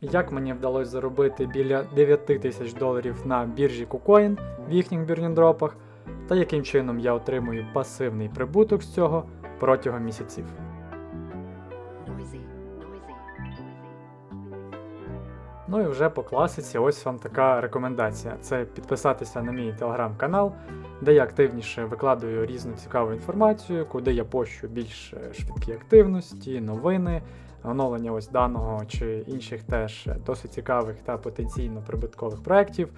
Як мені вдалося заробити біля 9 тисяч доларів на біржі KuCoin в їхніх бірніндропах, та яким чином я отримую пасивний прибуток з цього протягом місяців. noisy, Ну і вже по класиці, ось вам така рекомендація: це підписатися на мій телеграм-канал, де я активніше викладаю різну цікаву інформацію, куди я пощу більш швидкі активності, новини, оновлення ось даного чи інших теж досить цікавих та потенційно прибуткових проєктів,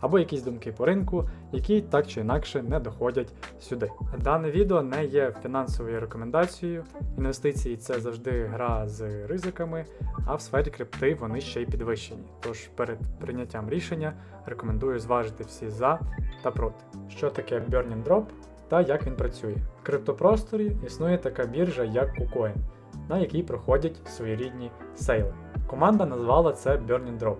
або якісь думки по ринку, які так чи інакше не доходять сюди. Дане відео не є фінансовою рекомендацією. Інвестиції це завжди гра з ризиками, а в сфері крипти вони ще й підвищені. Тож перед прийняттям рішення рекомендую зважити всі за та проти. Що таке Burning Drop та як він працює. В криптопросторі існує така біржа, як KuCoin, на якій проходять своєрідні сейли. Команда назвала це Burning Drop.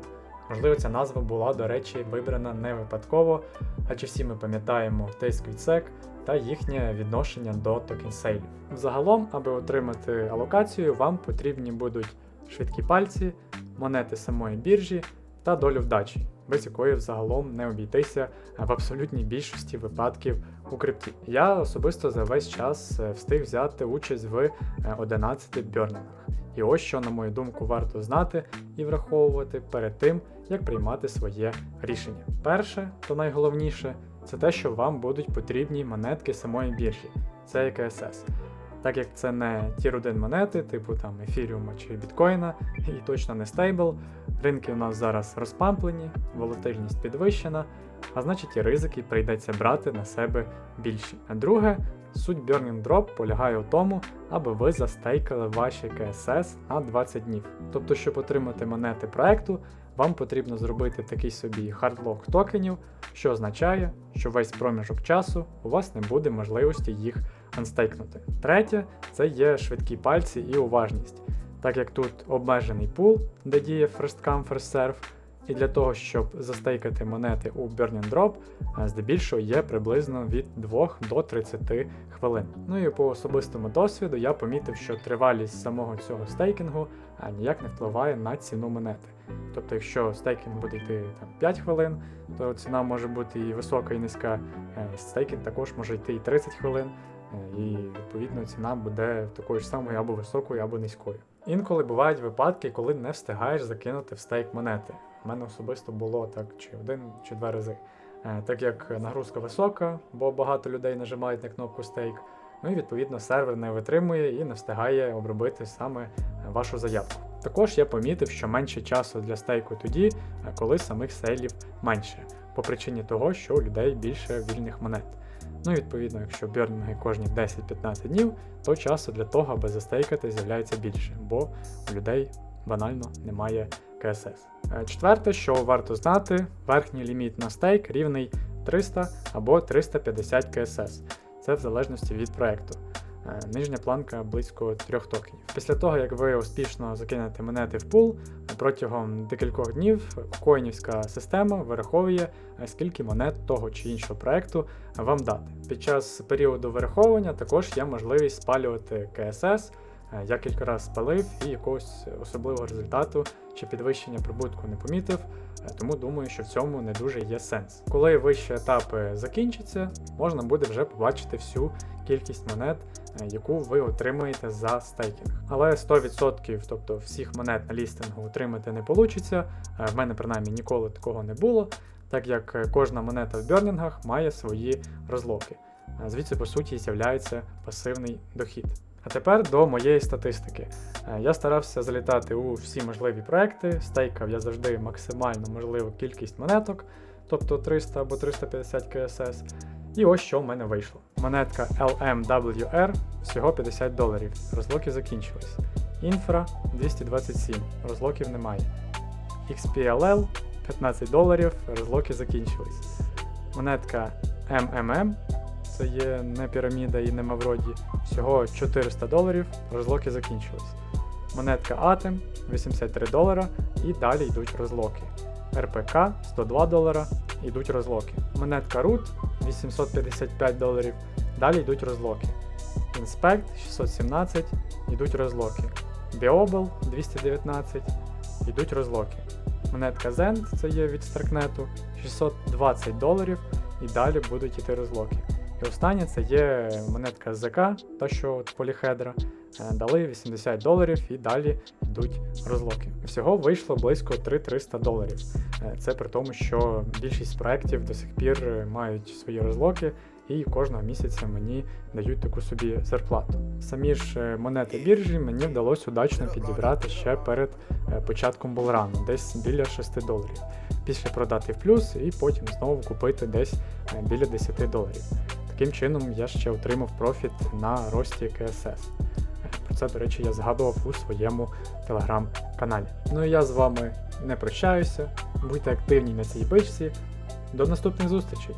Можливо, ця назва була, до речі, вибрана не випадково, адже всі ми пам'ятаємо від та їхнє відношення до токен-сейлів. Взагалом, аби отримати алокацію, вам потрібні будуть швидкі пальці, монети самої біржі та долю вдачі, без якої взагалом не обійтися в абсолютній більшості випадків у крипті. Я особисто за весь час е, встиг взяти участь в е, 11 бьорнингах. І ось що, на мою думку, варто знати і враховувати перед тим, як приймати своє рішення. Перше, то найголовніше, це те, що вам будуть потрібні монетки самої біржі, це ЕКСС. Так як це не тір 1 монети, типу там ефіріума чи біткоїна, і точно не стейбл, ринки у нас зараз розпамплені, волатильність підвищена, а значить і ризики прийдеться брати на себе більші. А друге, суть Burning Drop полягає у тому, аби ви застейкали ваші КСС на 20 днів. Тобто, щоб отримати монети проекту, вам потрібно зробити такий собі хардлок токенів, що означає, що весь проміжок часу у вас не буде можливості їх анстейкнути. Третє це є швидкі пальці і уважність. Так як тут обмежений пул, де діє first come, first serve, і для того, щоб застейкати монети у Burning Drop, здебільшого є приблизно від 2 до 30 хвилин. Ну і по особистому досвіду я помітив, що тривалість самого цього стейкінгу ніяк не впливає на ціну монети. Тобто, якщо стейкінг буде йти там 5 хвилин, то ціна може бути і висока, і низька. Е, Стейкінг також може йти і 30 хвилин, е, і відповідно ціна буде такою ж самою або високою, або низькою. Інколи бувають випадки, коли не встигаєш закинути в стейк монети. У мене особисто було так чи один, чи два рази. Е, Так як нагрузка висока, бо багато людей нажимають на кнопку стейк, ну і відповідно сервер не витримує і не встигає обробити саме е, вашу заявку. Також я помітив, що менше часу для стейку тоді, е, коли самих сейлів менше, по причині того, що у людей більше вільних монет. Ну і відповідно, якщо бьорнінги кожні 10-15 днів, то часу для того, аби застейкати, з'являється більше, бо у людей банально немає КСС. Е, Четверте, що варто знати, верхній ліміт на стейк рівний 300 або 350 КСС. Це в залежності від проекту. Е, Нижня планка близько 3 токенів. Після того, як ви успішно закинете монети в пул, протягом декількох днів коїнівська система вираховує, е, скільки монет того чи іншого проекту вам дати. Під час періоду вираховування також є можливість спалювати КСС. Е, Я кілька разів спалив і якогось особливого результату чи підвищення прибутку не помітив, е, тому думаю, що в цьому не дуже є сенс. Коли вищі етапи закінчаться, можна буде вже побачити всю кількість монет, е, яку ви отримаєте за стейкінг. Але 100%, тобто всіх монет на лістингу отримати не вийде. В мене принаймні ніколи такого не було, так як кожна монета в бьорнінгах має свої розлоки. Звідси, по суті, з'являється пасивний дохід. А тепер до моєї статистики. Е, Я старався залітати у всі можливі проекти, стейкав я завжди максимально можливу кількість монеток, тобто 300 або 350 КСС. І ось що в мене вийшло. Монетка LMWR всього 50 доларів, розлоки закінчились. Інфра 227, розлоків немає. XPLL 15 доларів, розлоки закінчились. Монетка MMM, це є не піраміда і не Мавроді, всього 400 доларів, розлоки закінчились. Монетка Atom 83 долара і далі йдуть розлоки. РПК 102 долара, йдуть розлоки. Монетка Root 855 доларів, далі йдуть розлоки. Inspect 617, йдуть розлоки. Біобл 219, йдуть розлоки. Монетка Zend, це є від Старкнету, 620 доларів, і далі будуть йти розлоки. І останнє це є монетка ЗК, та що от поліхедра, е, дали 80 доларів і далі йдуть розлоки. Всього вийшло близько 3300 доларів. Е, Це при тому, що більшість проєктів до сих пір е, мають свої розлоки, і кожного місяця мені дають таку собі зарплату. Самі ж монети біржі мені вдалося удачно підібрати ще перед початком булрану, десь біля 6 доларів. Після продати в плюс і потім знову купити десь біля 10 доларів. Таким чином я ще отримав профіт на рості КСС. Про це, до речі, я згадував у своєму телеграм-каналі. Ну і я з вами не прощаюся. Будьте активні на цій бичці. До наступних зустрічей!